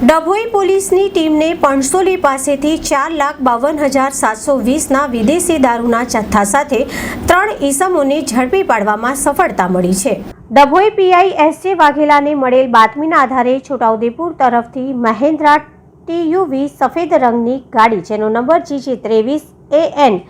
ડભોઈ પોલીસની ટીમને પણસોલી પાસેથી ચાર લાખ બાવન હજાર સાતસો વીસના વિદેશી દારૂના જથ્થા સાથે ત્રણ ઈસમોને ઝડપી પાડવામાં સફળતા મળી છે. ડભોઈ પીઆઈ એસ જે વાઘેલાને મળેલ બાતમીના આધારે છોટાઉદેપુર તરફથી મહેન્દ્રા ટીયુવી સફેદ રંગની ગાડી, જેનો નંબર જીજી ત્રેવીસ એ એન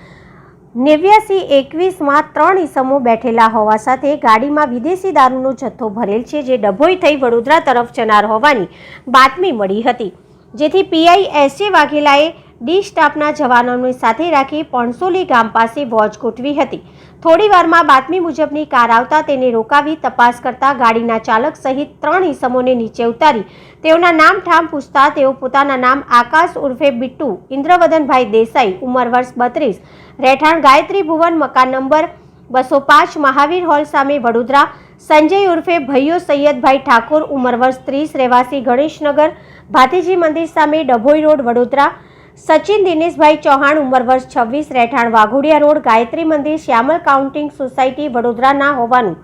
નેવ્યાસી એકવીસમાં ત્રણ ઈસમો બેઠેલા હોવા સાથે ગાડીમાં વિદેશી દારૂનો જથ્થો ભરેલ છે જે ડભોઈ થઈ વડોદરા તરફ જનાર હોવાની બાતમી મળી હતી. જેથી પીઆઈ એસ વાઘેલાએ ડી સ્ટાફના જવાનોને સાથે રાખી પણસોલી ગામ પાસે વોચ ગોઠવી હતી. થોડી વારમાં બાતમી મુજબની કાર આવતા તેને રોકાવી તપાસ કરતા ગાડીના ચાલક સહિત ત્રણ ઈસમોને નીચે ઉતારી તેઓના નામ ઠામ પૂછતા તેઓ પોતાના નામ આકાશ ઉર્ફે બિટ્ટુ, ઇન્દ્રવદનભાઈ દેસાઈ, ઉંમર વર્ષ બત્રીસ રહેઠાણ ગાયત્રી ભુવન મકાન નંબર બસો પાંચ મહાવીર હોલ સામે વડોદરા. સંજય ઉર્ફે ભૈયો સૈયદભાઈ ઠાકોર, ઉંમર વર્ષ ત્રીસ, રહેવાસી ગણેશનગર, ભાતીજી મંદિર સામે ડભોઈ રોડ, વડોદરા. સચિન દિનેશભાઈ ચૌહાણ, ઉંમર વર્ષ છવ્વીસ, રહેઠાણ વાઘોડિયા રોડ, ગાયત્રી મંદિર, શ્યામલ કાઉન્ટિંગ સોસાયટી, વડોદરાના હોવાનું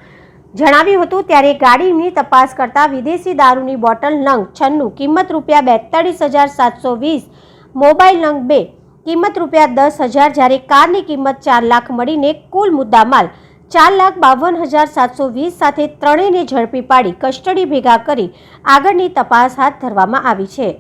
જણાવ્યું હતું. ત્યારે ગાડીની તપાસ કરતા વિદેશી દારૂની બોટલ નંગ છન્નું, કિંમત રૂપિયા બેતાળીસ હજાર સાતસો વીસ, મોબાઈલ નંગ બે કિંમત રૂપિયા દસ હજાર જ્યારે કારની કિંમત ચાર લાખ મળીને કુલ મુદ્દામાલ ચાર લાખ બાવન હજાર સાતસો વીસ સાથે ત્રણેયને ઝડપી પાડી કસ્ટડી ભેગા કરી આગળની તપાસ હાથ ધરવામાં આવી છે.